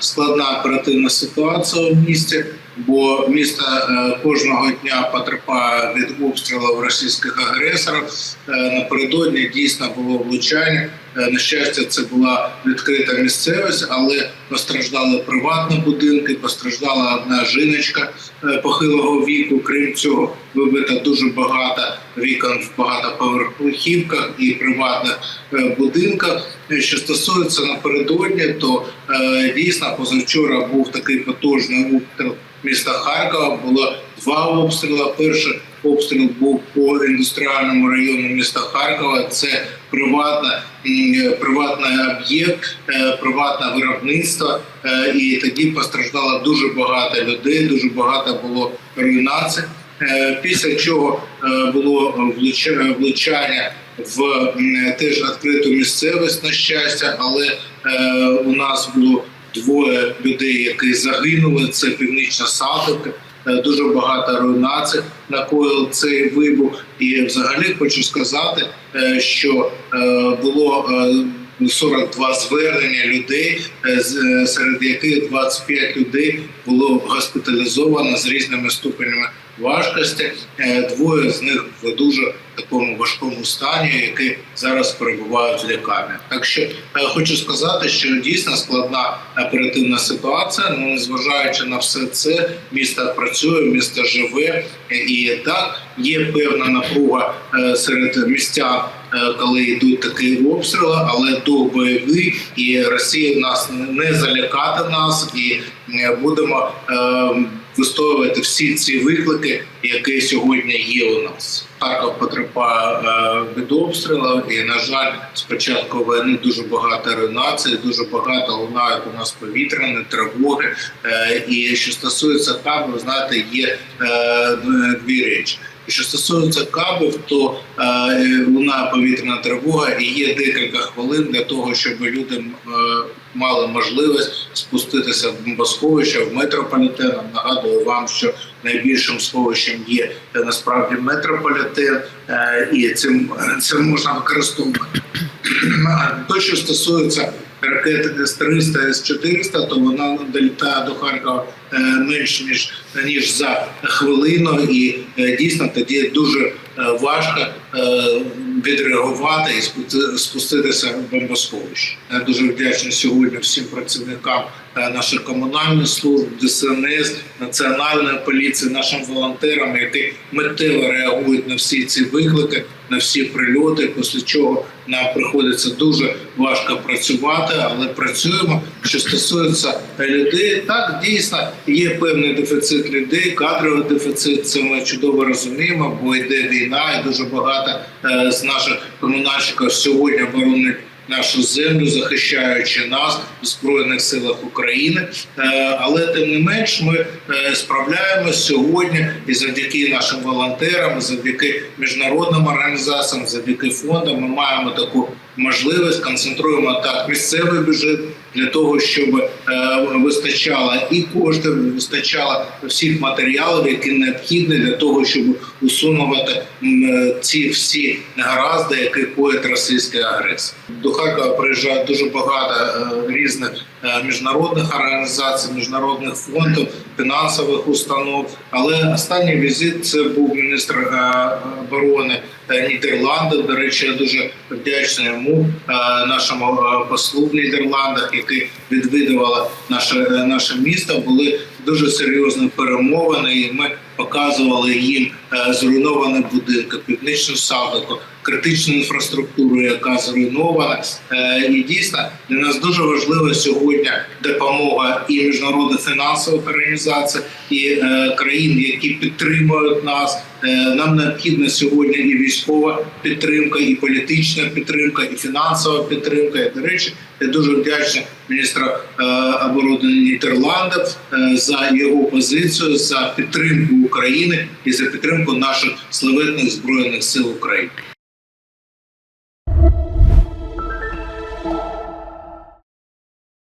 складна оперативна ситуація в місті, бо місто е, кожного дня потерпає від обстрілів російських агресорів. Е, Напередодні дійсно було влучання. Е, На щастя, це була відкрита місцевість, але постраждали приватні будинки, постраждала одна жіночка е, похилого віку. Крім цього, вибито дуже багато вікон в багатоповерхівках і приватних е, будинках. Що стосується напередодні, то дійсно позавчора був такий потужний обстріл міста Харкова. Було два обстріли. Перший обстріл був по індустріальному району міста Харкова. Це приватна приватний об'єкт, е, приватне виробництво, Е, і тоді постраждало дуже багато людей. Дуже багато було руйнацій. Е, Після чого е, було влучання в теж відкриту місцевість на щастя, але е, у нас було двоє людей, які загинули. Це північна Салтівка. Е, Дуже багато руйнацій накоїв цей вибух. І взагалі хочу сказати, е, що е, було е, 42 звернення людей, е, е, серед яких 25 людей було госпіталізовано з різними ступенями важкості. Е, Двоє з них в дуже такому важкому стані, які зараз перебувають в лікарні. Так що хочу сказати, що дійсно складна оперативна ситуація. Ну незважаючи на все це, місто працює, місто живе, і так є певна напруга е, серед містян. е, Коли йдуть такі обстріли, але до бойовий і Росія нас не залякати нас, і е, будемо вистоювати всі ці виклики, які сьогодні є у нас. Харків потерпає е, від обстрілу, і на жаль, з початку війни дуже багато руйнацій, дуже багато лунають у нас повітряні тривоги. Е, І що стосується кабів, ви знаєте, є е, дві речі. Що стосується кабів, то лунає повітряна тривога, і є декілька хвилин для того, щоб люди е, мали можливість спуститися в бомбосховище в метрополітен. Нагадую вам, що найбільшим сховищем є насправді метрополітен, е, і цим цим можна використовувати. То, що стосується ракети С-300, С-400, то вона долітає до Харкова е, менше ніж ніж за хвилину, і е, дійсно тоді дуже важко відреагувати і спусти- спуститися в бомбосховище. Я дуже вдячний сьогодні всім працівникам е, наших комунальних служб, ДСНС, національної поліції, нашим волонтерам, які миттєво реагують на всі ці виклики, на всі прильоти. Після чого нам приходиться дуже важко працювати, але працюємо. Що стосується людей, так дійсно є певний дефіцит людей, кадровий дефіцит. Це ми чудово розуміємо, бо йде війна, і дуже багато е, з наших комунальщиків сьогодні боронять нашу землю, захищаючи нас в збройних силах України. Е, Але тим не менш, ми е, справляємося сьогодні і завдяки нашим волонтерам, завдяки міжнародним організаціям, завдяки фондам, ми маємо таку можливість концентруємо так місцевий бюджет для того, щоб е, вистачало і коштів, вистачало всіх матеріалів, які необхідні для того, щоб усунувати ці всі негаразди, які коїть російський агресор. До Харкова приїжджає дуже багато е, різних е, міжнародних організацій, міжнародних фондів, фінансових установ. Але останній візит це був міністр е, оборони е, Нідерландів. До речі, я дуже вдячний йому, е, нашому послу в Нідерландах, який відвідувала наше наше місто. Були дуже серйозні перемовини, і ми показували їм е, зруйновані будинки, північну садику, критичну інфраструктуру, яка зруйнована. Е, І дійсно для нас дуже важлива сьогодні допомога і міжнародних фінансових організацій, і е, країн, які підтримують нас. Нам необхідна сьогодні і військова підтримка, і політична підтримка, і фінансова підтримка. І, до речі, я дуже вдячний міністру е, оборони Нідерландів за його позицію, за підтримку України і за підтримку наших славетних збройних сил України.